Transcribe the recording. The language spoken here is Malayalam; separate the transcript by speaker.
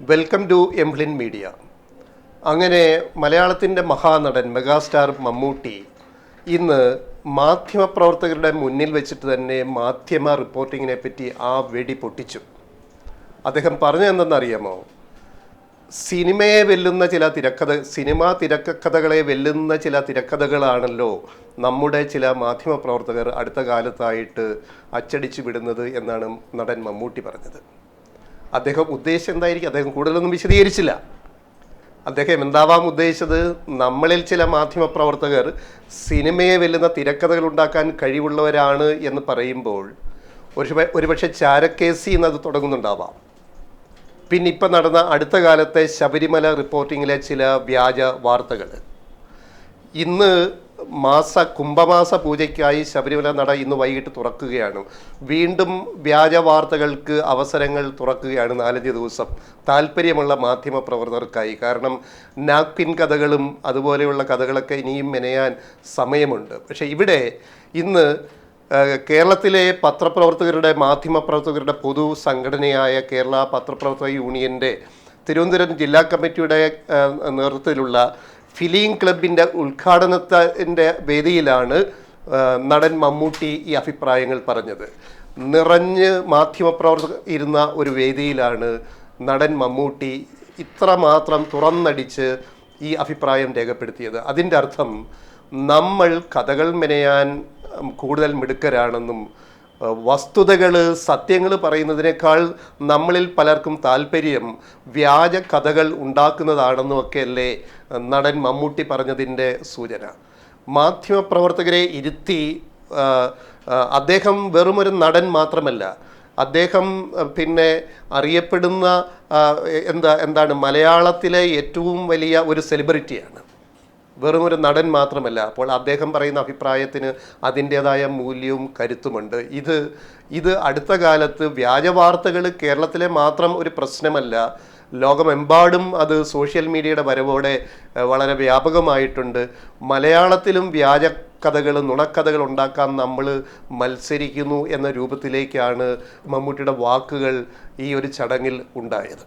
Speaker 1: വെൽക്കം ടു എംപ്ലിൻ മീഡിയ അങ്ങനെ മലയാളത്തിന്റെ മഹാനടൻ മെഗാസ്റ്റാർ മമ്മൂട്ടി ഇന്ന് മാധ്യമപ്രവർത്തകരുടെ മുന്നിൽ വെച്ചിട്ട് തന്നെ മാധ്യമ റിപ്പോർട്ടിങ്ങിനെ പറ്റി ആ വെടി പൊട്ടിച്ചു. അദ്ദേഹം പറഞ്ഞതെന്തെന്നറിയാമോ സിനിമയെ വെല്ലുന്ന ചില തിരക്കഥ സിനിമാ തിരക്കഥകളെ വെല്ലുന്ന ചില തിരക്കഥകളാണല്ലോ നമ്മുടെ ചില മാധ്യമപ്രവർത്തകർ അടുത്ത കാലത്തായിട്ട് അച്ചടിച്ചു വിടുന്നത് എന്നാണ് നടൻ മമ്മൂട്ടി പറഞ്ഞത്. അദ്ദേഹം ഉദ്ദേശം എന്തായിരിക്കും? അദ്ദേഹം കൂടുതലൊന്നും വിശദീകരിച്ചില്ല. അദ്ദേഹം എന്താവാം ഉദ്ദേശിച്ചത്? നമ്മളിൽ ചില മാധ്യമപ്രവർത്തകർ സിനിമയെ വെല്ലുന്ന തിരക്കഥകൾ ഉണ്ടാക്കാൻ കഴിവുള്ളവരാണ് എന്ന് പറയുമ്പോൾ ഒരു ഒരുപക്ഷെ ചാരക്കേസി എന്നത് തുടങ്ങുന്നുണ്ടാവാം. പിന്നെ ഇപ്പം നടന്ന അടുത്ത കാലത്തെ ശബരിമല റിപ്പോർട്ടിങ്ങിലെ ചില വ്യാജ വാർത്തകൾ. ഇന്ന് മാസ കുംഭമാസ പൂജയ്ക്കായി ശബരിമല നട ഇന്ന് വൈകിട്ട് തുറക്കുകയാണ്. വീണ്ടും വ്യാജ വാർത്തകൾക്ക് അവസരങ്ങൾ തുറക്കുകയാണ് നാലഞ്ച് ദിവസം. താല്പര്യമുള്ള മാധ്യമ പ്രവർത്തകർക്കായി. കാരണം നാപ്കിൻ കഥകളും അതുപോലെയുള്ള കഥകളൊക്കെ ഇനിയും മെനയാൻ സമയമുണ്ട്. പക്ഷേ ഇവിടെ ഇന്ന് കേരളത്തിലെ പത്രപ്രവർത്തകരുടെ മാധ്യമ പ്രവർത്തകരുടെ പൊതു സംഘടനയായ കേരള പത്രപ്രവർത്തക യൂണിയന്റെ തിരുവനന്തപുരം ജില്ലാ കമ്മിറ്റിയുടെ നേതൃത്വത്തിലുള്ള ഫിലിം ക്ലബിന്റെ ഉദ്ഘാടനത്തിന്റെ വേദിയിലാണ് നടൻ മമ്മൂട്ടി ഈ അഭിപ്രായങ്ങൾ പറഞ്ഞത്. നിറഞ്ഞ് മാധ്യമപ്രവർത്തകർ ഇരുന്ന ഒരു വേദിയിലാണ് നടൻ മമ്മൂട്ടി ഇത്രമാത്രം തുറന്നടിച്ച് ഈ അഭിപ്രായം രേഖപ്പെടുത്തിയത്. അതിന്റെ അർത്ഥം നമ്മൾ കഥകൾ മെനയാൻ കൂടുതൽ മിടുക്കരാണെന്നും വസ്തുതകൾ സത്യങ്ങൾ പറയുന്നതിനേക്കാൾ നമ്മളിൽ പലർക്കും താല്പര്യം വ്യാജ കഥകൾ ഒക്കെയല്ലേ നടൻ മമ്മൂട്ടി പറഞ്ഞതിന്റെ സൂചന. മാധ്യമപ്രവർത്തകരെ ഇരുത്തി അദ്ദേഹം വെറുമൊരു നടൻ മാത്രമല്ല അദ്ദേഹം പിന്നെ അറിയപ്പെടുന്ന എന്താ എന്താണ് മലയാളത്തിലെ ഏറ്റവും വലിയ ഒരു സെലിബ്രിറ്റിയാണ് വെറും ഒരു നടൻ മാത്രമല്ല അപ്പോൾ അദ്ദേഹം പറയുന്ന അഭിപ്രായത്തിന് അതിന്റേതായ മൂല്യവും കരുത്തുമുണ്ട്. ഇത് ഇത് അടുത്ത കാലത്ത് വ്യാജ വാർത്തകൾ കേരളത്തിലെ മാത്രം ഒരു പ്രശ്നമല്ല ലോകമെമ്പാടും അത് സോഷ്യൽ മീഡിയയുടെ വരവോടെ വളരെ വ്യാപകമായിട്ടുണ്ട്. മലയാളത്തിലും വ്യാജ കഥകൾ നുണക്കഥകൾ ഉണ്ടാക്കാൻ നമ്മൾ മത്സരിക്കുന്നു എന്ന രൂപത്തിലേക്കാണ് മമ്മൂട്ടിയുടെ വാക്കുകൾ ഈ ഒരു ചടങ്ങിൽ ഉണ്ടായത്.